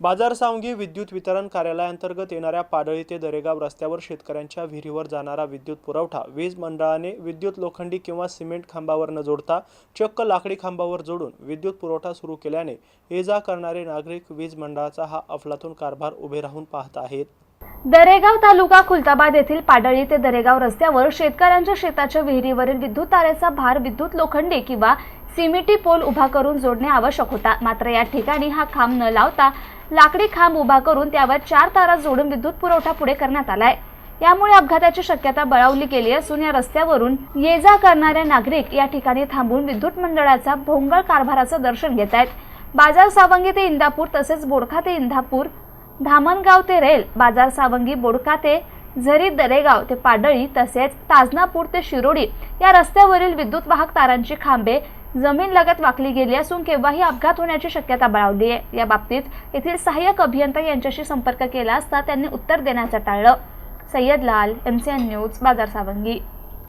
बाजार सावंगी विद्युत वितरण कार्यालयाअंतर्गत येणाऱ्या पाडळी ते दरेगाव रस्त्यावर शेतकऱ्यांच्या विहिरीवर जाणारा विद्युत पुरवठा वीज मंडळाने विद्युत लोखंडी किंवा सिमेंट खांबावर न जोडता चक्क लाकडी खांबावर जोडून विद्युत पुरवठा सुरू केल्याने ये जा करणारे नागरिक वीज मंडळाचा हा अफलातून कारभार उभे राहून पाहत आहेत. दरेगाव तालुका खुलताबाद येथील पाडळी ते दरेगाव रस्त्यावर शेतकऱ्यांच्या शेताच्या विहिरीवरील विद्युत तारेचा भार विद्युत लोखंडी किंवा सिमिटी पोल उभा करून जोडणे आवश्यक होता. मात्र या ठिकाणी हा खांब न लावता लाकडी खांब उभा करून त्यावर चार तारा जोडून विद्युत पुरवठा पुढे करण्यात आलाय. यामुळे अपघाताची शक्यता बळावली गेली असून या रस्त्यावरून ये जा करणारे नागरिक या ठिकाणी थांबून विद्युत मंडळाचा भोंगळ कारभाराचं दर्शन घेत आहेत बाजार सावंगी ते इंदापूर तसेच बोडखा ते इंदापूर धामणगाव ते रेल बाजार सावंगी बोडका ते झरी दरेगाव ते पाडळी तसेच ताजनापूर ते शिरोडी या रस्त्यावरील विद्युत वाहक तारांची खांबे जमीन लगत वाकली गेली असून केव्हाही अपघात होण्याची शक्यता बळावली आहे. या बाबतीत येथील सहाय्यक अभियंता यांच्याशी संपर्क केला असता त्यांनी उत्तर देण्याचं टाळलं. सय्यद लाल एम सी एन न्यूज बाजार सावंगी.